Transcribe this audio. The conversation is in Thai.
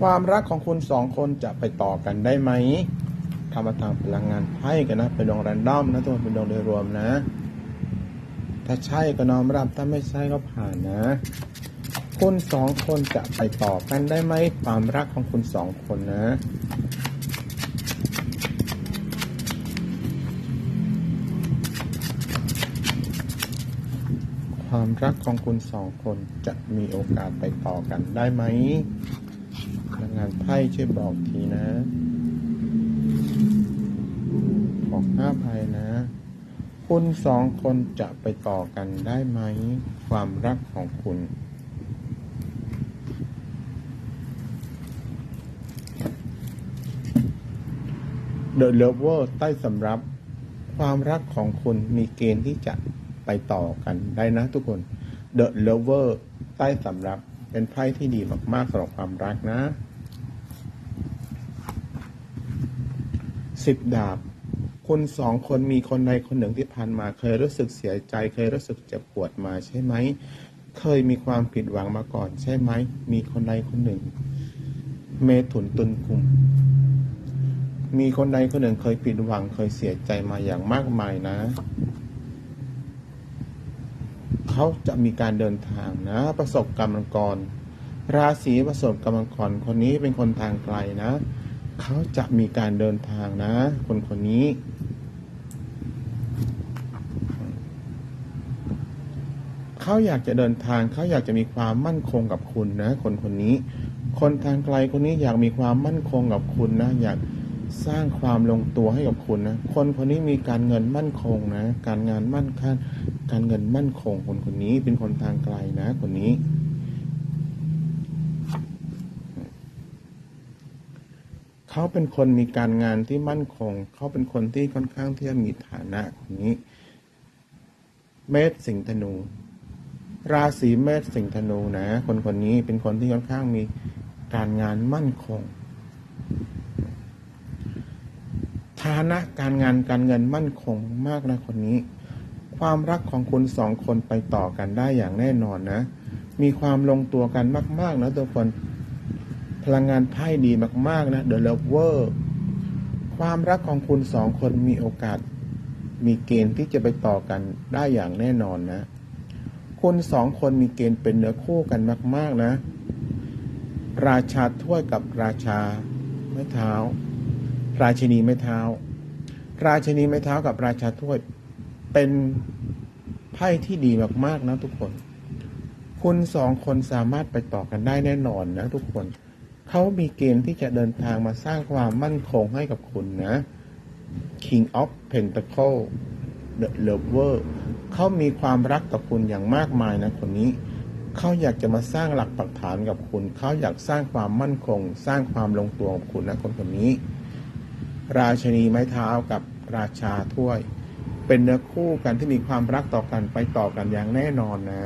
ความรักของคุณสองคนจะไปต่อกันได้ไหมทำมาทางพลังงานไพ่กันนะ เป็นดวงแรนดอมนะทุกคนเป็นดวงโดยรวมนะ ถ้าใช่ก็น้อมรับ ถ้าไม่ใช่ก็ผ่านนะ คุณสองคนจะไปต่อกันได้ไหม ความรักของคุณสองคนนะความรักของคุณสองคนจะมีโอกาสไปต่อกันได้ไหม นักงานไพ่ช่วยบอกทีนะขอกหน้าภัยนะ คุณสองคนจะไปต่อกันได้ไหม ความรักของคุณ The Lover ใต้สำรับ ความรักของคุณมีเกณฑ์ที่จะไปต่อกันได้นะทุกคน The Lover ใต้สำรับเป็นไพ่ที่ดีมากๆสำหรับความรักนะ สิบดาบ คุณสองคนมีคนใดคนหนึ่งที่ผ่านมา เคยรู้สึกเสียใจ เคยรู้สึกเจ็บปวดมาใช่ไหม เคยมีความผิดหวังมาก่อนใช่ไหม มีคนใดคนหนึ่ง เมถุนตุนกุม มีคนใดคนหนึ่งเคยผิดหวัง เคยเสียใจมาอย่างมากมายนะเขาจะมีการเดินทางนะ ประสบกรรมกร ราศีประสบกรรมกรคนนี้เป็นคนทางไกลนะ เขาจะมีการเดินทางนะ คนคนนี้ เขาอยากจะเดินทางเขาอยากจะมีความมั่นคงกับคุณนะ คนคนนี้ คนทางไกลคนนี้อยากมีความมั่นคงกับคุณนะ อยากสร้างความลงตัวให้กับคุณนะ คนคนนี้มีการเงินมั่นคงนะ การงานมั่นคงการเงินมั่นคง คนคนนี้เป็นคนทางไกลนะ คนนี้ เขาเป็นคนมีการงานที่มั่นคง เขาเป็นคนที่ค่อนข้างที่จะมีฐานะคนนี้ เมษสิงห์ธนู ราศีเมษสิงห์ธนูนะ คนคนนี้เป็นคนที่ค่อนข้างมีการงานมั่นคง ฐานะการงานการเงินมั่นคงมากนะคนนี้ ความรักของคุณสองคนไปต่อกันได้อย่างแน่นอนนะ มีความลงตัวกันมาก ๆ นะทุกคน พลังงานไพ่ดีมากๆนะ The Lover ความรักของคุณสองคนมีโอกาส มีเกณฑ์ที่จะไปต่อกันได้อย่างแน่นอนนะ คุณสองคนมีเกณฑ์เป็นเนื้อคู่กันมาก ๆนะ ราชาถ้วยกับราชาไม้เท้า ราชินีไม้เท้า ราชินีไม้เท้ากับราชาถ้วยเป็นไพ่ที่ดีมากๆนะทุกคน คุณสองคนสามารถไปต่อกันได้แน่นอนนะทุกคน เขามีเกณฑ์ที่จะเดินทางมาสร้างความมั่นคงให้กับคุณนะ King of Pentacle The Lover เขามีความรักกับคุณอย่างมากมายนะคนนี้ เขาอยากจะมาสร้างหลักปักฐานกับคุณ เขาอยากสร้างความมั่นคง สร้างความลงตัวกับคุณนะคนคนนี้ ราชนีไม้เท้ากับราชาถ้วย เป็นเนื้อคู่กันที่มีความรักต่อกันไปต่อกันอย่างแน่นอนนะ